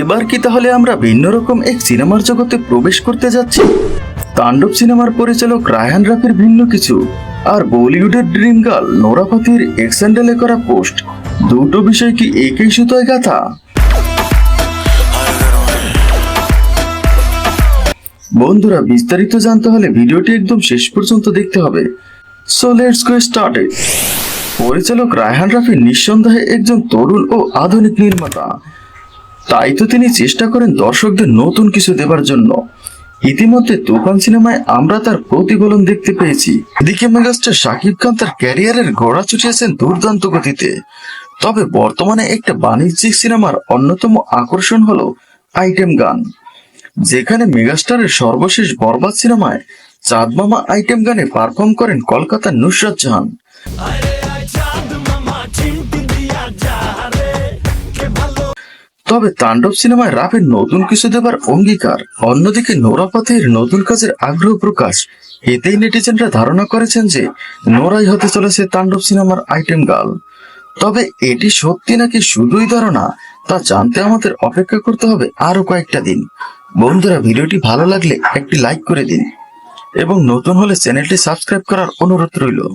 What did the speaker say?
এবার কি তাহলে আমরা ভিন্ন রকম এক সিনেমার জগতে প্রবেশ করতে যাচ্ছি? তাণ্ডব সিনেমার পরিচালক রায়হান রাফির ভিন্ন কিছু। আর বলিউডের ড্রিম গার্ল নোরা এক্সেন্ডেলে করা পোস্ট। দুটো বিষয় কি একই সুতোয় গাথা? বন্ধুরা, বিস্তারিত জানতে হলে ভিডিওটি একদম শেষ পর্যন্ত দেখতে হবে। সো লেটস গো স্টার্টেড পরিচালক রায়হান রাফি নিঃসন্দেহে একজন তরুণ ও আধুনিক নির্মাতা। তাই তো তিনি চেষ্টা করেন দর্শকদের নতুন কিছু দেবার জন্য। ইতিমধ্যে তুফান সিনেমায় আমরা তার প্রতিফলন দেখতে পেয়েছি। এদিকে মেগাস্টার শাকিব খান তার ক্যারিয়ারের গোড়া ছুটিয়েছেন দুর্দান্ত গতিতে। তবে বর্তমানে একটা বাণিজ্যিক সিনেমার অন্যতম আকর্ষণ হলো আইটেম গান। যেখানে মেগাস্টারের সর্বশেষ বরবাদ সিনেমায় চাঁদ মামা আইটেম গানে পারফর্ম করেন কলকাতার নুসরাত জাহান। তবে তাণ্ডব সিনেমায় রাফের নতুন কিছু দেবার অঙ্গীকার, অন্যদিকে নোরা ফাতেহির নতুন কাজের আগ্রহ প্রকাশ। এতেই নেটিজেনরা ধারণা করেছেন যে নোরাই হতে চলেছে তাণ্ডব সিনেমার আইটেম গার্ল তবে এটি সত্যি নাকি শুধুই ধারণা, তা জানতে আমাদের অপেক্ষা করতে হবে আরও কয়েকটা দিন। বন্ধুরা, ভিডিওটি ভালো লাগলে একটি লাইক করে দিন। এবং নতুন হলে চ্যানেলটি সাবস্ক্রাইব করার অনুরোধ রইল।